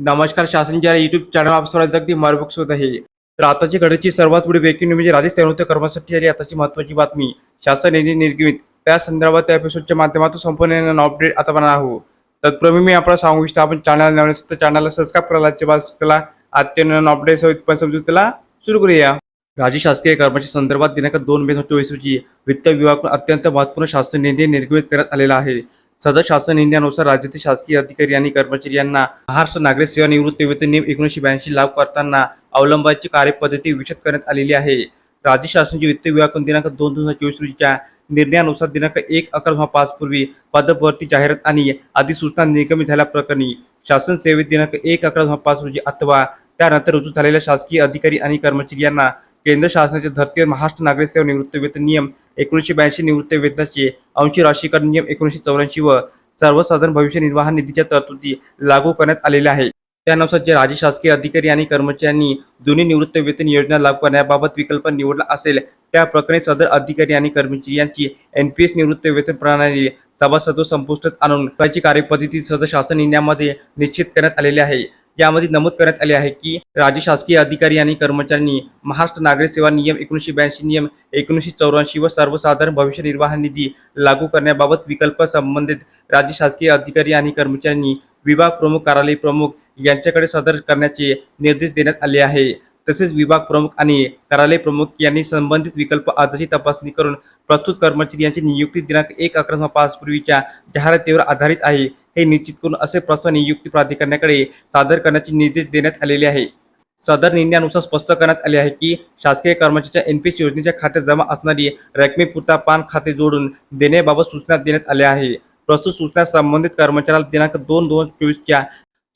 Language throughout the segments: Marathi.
नमस्कार शासनच्या यूट्यूब युट्यूब चॅनल आप सर्वांचं अगदी मार्गदर्शक होत आहे. तर आताची घडची सर्वात पुढे ब्रेकिंग न्यूज म्हणजे राजस्थान कर्मासाठी आली आताची महत्वाची बातमी. शासन यांनी निर्गमित त्या संदर्भात त्या एपिसोडच्या माध्यमातून संपूर्ण अपडेट आता बनणार आहोत. तत्पूर्वी मी आपल्याला सांगू इच्छितो आपण चॅनल नवीन असेल तर चॅनलला सबस्क्राईब करायला बाजू त्याला आजच्या अपडेट सहित पण समजून त्याला सुरू करूया. राज्य शासकीय कर्माच्या संदर्भात दिनांक दोन मे चोवीस रोजी वित्त विभागाकडून अत्यंत महत्त्वपूर्ण शासन निर्णय निर्गमित करण्यात आलेला आहे. सदर शासन निर्णयानुसार राज्यातील शासकीय अधिकारी आणि कर्मचारी यांना महाराष्ट्र नागरिक सेवा निवृत्ती वेतन नियम एकोणीसशे ब्याऐंशी लागू करताना अवलंबाची कार्यपद्धती विशद करण्यात आलेली आहे. राज्य शासनाचे वित्त विभाग दिनांक दोन दोन हजार चोवीस रोजीच्या निर्णयानुसार दिनांक एक अकरा दोन पाच पूर्वी पदभरती जाहिरात आणि अधिसूचना निगमित झाल्याप्रकरणी शासन सेवेत दिनांक एक अकरा दोन पाच रोजी अथवा त्यानंतर रुजू झालेल्या शासकीय अधिकारी आणि कर्मचारी यांना केंद्र शासनाच्या धर्तीवर महाराष्ट्र नागरिक सेवा निवृत्ती वेतन नियम एकोणीसशे ब्याऐंशी निवृत्ती वेतनाचे अंशी राशीकरण नियम एकोणीसशे चौऱ्याऐंशी व सर्वसाधारण भविष्य निर्वाह निधीच्या तरतुदी लागू करण्यात आलेल्या आहे त्यानुसार जे राज्य शासकीय अधिकारी आणि कर्मचाऱ्यांनी जुनी निवृत्ती वेतन योजना लागू करण्याबाबत विकल्प निवडला असेल त्या प्रकरणी सदर अधिकारी आणि कर्मचारी यांची एन पी एस निवृत्ती वेतन प्रणाली सभासद संपुष्टात आणून त्याची कार्यपद्धती सदर शासन निर्णयामध्ये निश्चित करण्यात आलेली आहे. यामध्ये नमूद करण्यात आले आहे की राज्य शासकीय अधिकारी आणि कर्मचाऱ्यांनी महाराष्ट्र नागरिक सेवा नियम एकोणीसशे ब्याऐंशी नियम एकोणीसशे चौऱ्याऐंशी व सर्वसाधारण भविष्य निर्वाह निधी लागू करण्याबाबत विकल्प संबंधित राज्य शासकीय अधिकारी आणि कर्मचाऱ्यांनी विभाग प्रमुख कार्यालय प्रमुख यांच्याकडे सादर करण्याचे निर्देश देण्यात आले आहे. तसेच विभाग प्रमुख आणि कार्यालय प्रमुख यांनी संबंधित विकल्प अर्जाची तपासणी करून प्रस्तुत कर्मचारी यांची नियुक्ती दिनांक एक अकरा पाच पूर्वीच्या जाहिरातीवर आधारित आहे. हे निश्चित करून असे प्रस्ताव नियुक्ती प्राधिकरणाकडे सादर करण्याचे निर्देश देण्यात आलेले आहे. सदर निर्णयानुसार स्पष्ट करण्यात आले आहे की शासकीय कर्मचाऱ्याच्या एनपीएस योजनेच्या खात्यात जमा असणारी रकमेपुरता पान खाते जोडून देण्याबाबत सूचना देण्यात आल्या आहे. प्रस्तुत सूचना संबंधित कर्मचाऱ्याला दिनांक दोन दोन चोवीसच्या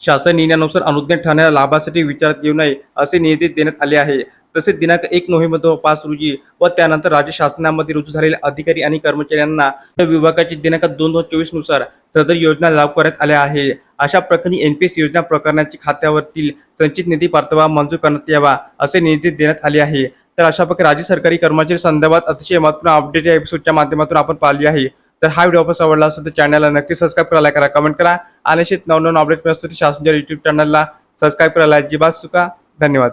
शासन निर्णयानुसार अनुज्ञेय ठरणाऱ्या लाभासाठी विचारात येऊ नये असे निर्देश देण्यात आले आहे. तसेच दिनांक एक नोव्हेंबर दोन पाच रोजी व त्यानंतर राज्य शासनामध्ये रुजू झालेल्या अधिकारी आणि कर्मचाऱ्यांना विभागाचे विभागाची दिनांक दोन दोन चोवीसनुसार सदर योजना लागू करण्यात आल्या आहे. अशा प्रकरणी एनपीएस योजना प्रकरणाची खात्यावरतील संचित निधी परतावा मंजूर करण्यात यावा असे निर्देश देण्यात आले आहे. तर अशा प्रकारे राज्य सरकारी कर्मचारी संदर्भात अतिशय महत्त्वपूर्ण अपडेट या एपिसोडच्या माध्यमातून आपण पाहिली आहे. तर हा व्हिडिओ आपण आवडला असेल तर चॅनलला नक्की सबस्क्राईब करायला करा कमेंट करा. आणि असेच नवनवन अपडेट मिळण्यासाठी शासनच्या युट्यूब चॅनलला सबस्क्राईब करायला अजिबात चुका धन्यवाद.